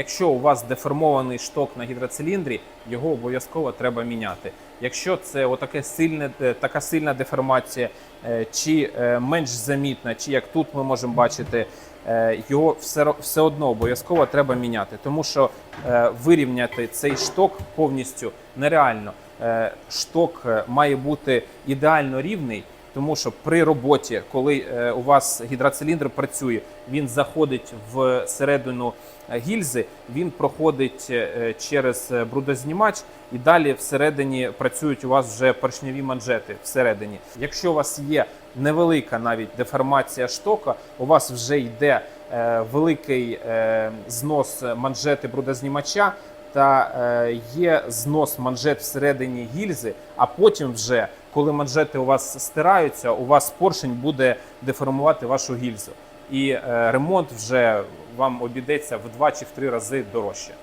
Якщо у вас деформований шток на гідроциліндрі, його обов'язково треба міняти. Якщо це отаке сильне, е, така сильна деформація, е, чи е, менш замітна, чи як тут ми можемо бачити, його все, все одно обов'язково треба міняти, тому що вирівняти цей шток повністю нереально. Шток має бути ідеально рівний. Тому що при роботі, коли е, у вас гідроциліндр працює, він заходить в середину е, гільзи, він проходить е, через брудознімач, і далі всередині працюють у вас вже поршневі манжети всередині. Якщо у вас є невелика навіть деформація штока, у вас вже йде великий знос манжети брудознімача, та е, є знос манжет всередині гільзи, а потім вже, коли манжети у вас стираються, у вас поршень буде деформувати вашу гільзу. І е, ремонт вже вам обійдеться в два чи в три рази дорожче.